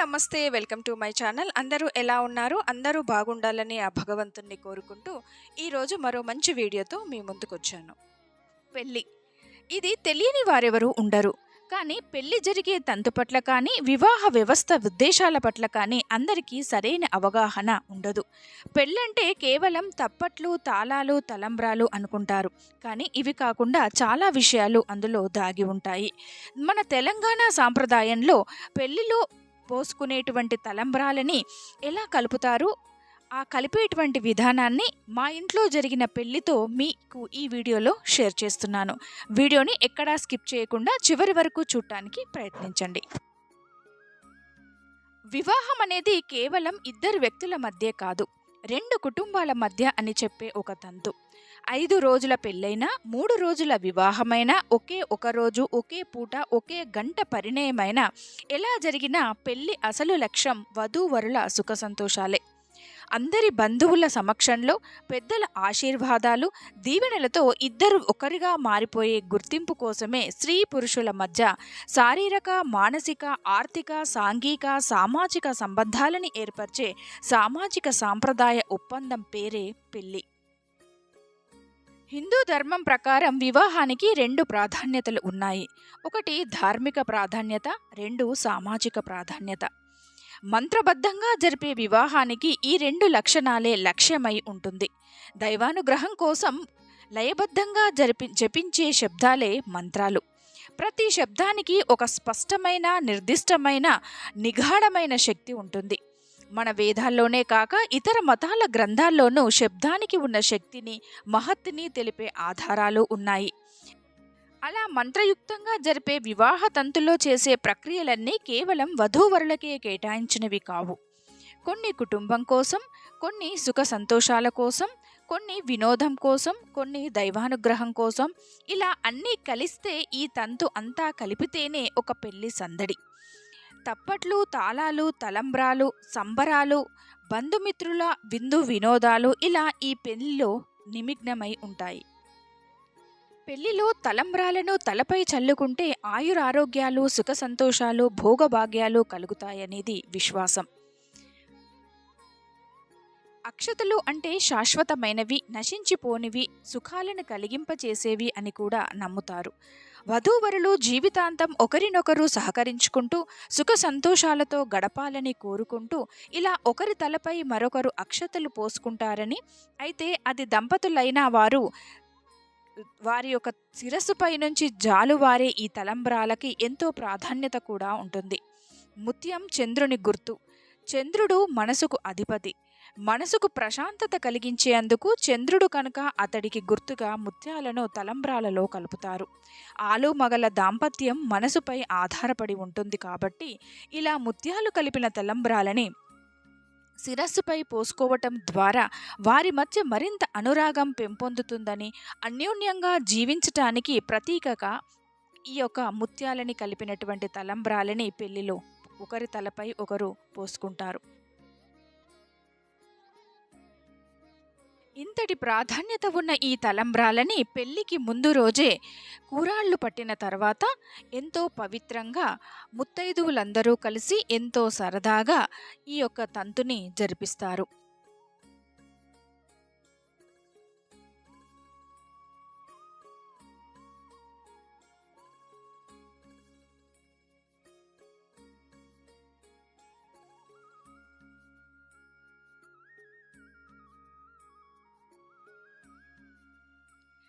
నమస్తే welcome to my channel. అందరూ ఎలా ఉన్నారు? అందరూ బాగుండాలని ఆ భగవంతుణ్ణి కోరుకుంటూ ఈరోజు మరో మంచి వీడియోతో మీ ముందుకొచ్చాను. పెళ్ళి. ఇది తెలియని వారెవరూ ఉండరు. కానీ పెళ్ళి జరిగే తంతు పట్ల కానీ వివాహ వ్యవస్థ ఉద్దేశాల పట్ల కానీ అందరికీ సరైన అవగాహన ఉండదు. పెళ్ళంటే కేవలం తప్పట్లు తాళాలు తలంబ్రాలు అనుకుంటారు. కానీ ఇవి కాకుండా చాలా విషయాలు అందులో దాగి ఉంటాయి. మన తెలంగాణ సాంప్రదాయంలో పెళ్ళిలో పోసుకునేటువంటి తలంబ్రాలని ఎలా కలుపుతారు? ఆ కలిపేటువంటి విధానాన్ని మా ఇంట్లో జరిగిన పెళ్ళితో మీకు ఈ వీడియోలో షేర్ చేస్తున్నాను. వీడియోని ఎక్కడా స్కిప్ చేయకుండా చివరి వరకు చూడటానికి ప్రయత్నించండి. వివాహం అనేది కేవలం ఇద్దరు వ్యక్తుల మధ్య కాదు రెండు కుటుంబాల మధ్య అని చెప్పే ఒక తంతు. ఐదు రోజుల పెళ్ళైనా మూడు రోజుల వివాహమైనా ఒకే ఒక రోజు ఒకే పూట ఒకే గంట పరిణయమైనా ఎలా జరిగినా పెళ్ళి అసలు లక్ష్యం వధూవరుల సుఖ సంతోషాలే. అందరి బంధువుల సమక్షంలో పెద్దల ఆశీర్వాదాలు దీవెనలతో ఇద్దరు ఒకరిగా మారిపోయే గుర్తింపు కోసమే స్త్రీ పురుషుల మధ్య శారీరక మానసిక ఆర్థిక సాంఘిక సామాజిక సంబంధాలని ఏర్పరిచే సామాజిక సాంప్రదాయ ఒప్పందం పేరే పెళ్ళి హిందూ ధర్మం ప్రకారం వివాహానికి రెండు ప్రాధాన్యతలు ఉన్నాయి. ఒకటి ధార్మిక ప్రాధాన్యత రెండు సామాజిక ప్రాధాన్యత. మంత్రబద్ధంగా జరిపే వివాహానికి ఈ రెండు లక్షణాలే లక్ష్యమై ఉంటుంది. దైవానుగ్రహం కోసం లయబద్ధంగా జరిపి జపించే శబ్దాలే మంత్రాలు. ప్రతి శబ్దానికి ఒక స్పష్టమైన నిర్దిష్టమైన నిగాఢమైన శక్తి ఉంటుంది. మన వేదాల్లోనే కాక ఇతర మతాల గ్రంథాల్లోనూ శబ్దానికి ఉన్న శక్తిని మహత్తుని తెలిపే ఆధారాలు ఉన్నాయి. అలా మంత్రయుక్తంగా జరిపే వివాహ తంతులో చేసే ప్రక్రియలన్నీ కేవలం వధూవరులకే కేటాయించినవి కావు. కొన్ని కుటుంబం కోసం కొన్ని సుఖ సంతోషాల కోసం కొన్ని వినోదం కోసం కొన్ని దైవానుగ్రహం కోసం ఇలా అన్నీ కలిస్తే ఈ తంతు అంతా కలిపితేనే ఒక పెళ్ళి సందడి. తప్పట్లు తాళాలు తలంబ్రాలు సంబరాలు బంధుమిత్రుల విందు వినోదాలు ఇలా ఈ పెళ్ళిలో నిమగ్నమై ఉంటాయి. పెళ్ళిలో తలంబ్రాలను తలపై చల్లుకుంటే ఆయురారోగ్యాలు సుఖ సంతోషాలు భోగభాగ్యాలు కలుగుతాయనేది విశ్వాసం. అక్షతలు అంటే శాశ్వతమైనవి నశించిపోనివి సుఖాలను కలిగింపచేసేవి అని కూడా నమ్ముతారు. వధూవరులు జీవితాంతం ఒకరినొకరు సహకరించుకుంటూ సుఖ సంతోషాలతో గడపాలని కోరుకుంటూ ఇలా ఒకరి తలపై మరొకరు అక్షతలు పోసుకుంటారని అయితే అది దంపతులైన వారు వారి యొక్క శిరస్సుపై నుంచి జాలువారే ఈ తలంబ్రాలకి ఎంతో ప్రాధాన్యత కూడా ఉంటుంది. ముత్యం చంద్రుని గుర్తు. చంద్రుడు మనసుకు అధిపతి. మనసుకు ప్రశాంతత కలిగించేందుకు చంద్రుడు కనుక అతడికి గుర్తుగా ముత్యాలను తలంబ్రాలలో కలుపుతారు. ఆలు మగల దాంపత్యం మనసుపై ఆధారపడి ఉంటుంది కాబట్టి ఇలా ముత్యాలు కలిపిన తలంబ్రాలని శిరస్సుపై పోసుకోవటం ద్వారా వారి మధ్య మరింత అనురాగం పెంపొందుతుందని అన్యోన్యంగా జీవించటానికి ప్రతీకగా ఈ యొక్క ముత్యాలని కలిపినటువంటి తలంబ్రాలని పెళ్ళిలో ఒకరి తలపై ఒకరు పోసుకుంటారు. ఇంతటి ప్రాధాన్యత ఉన్న ఈ తలంబ్రాలని పెళ్ళికి ముందు రోజే కూరాళ్ళు పట్టిన తర్వాత ఎంతో పవిత్రంగా ముత్తైదువులందరూ కలిసి ఎంతో సరదాగా ఈ యొక్క తంతుని జరిపిస్తారు.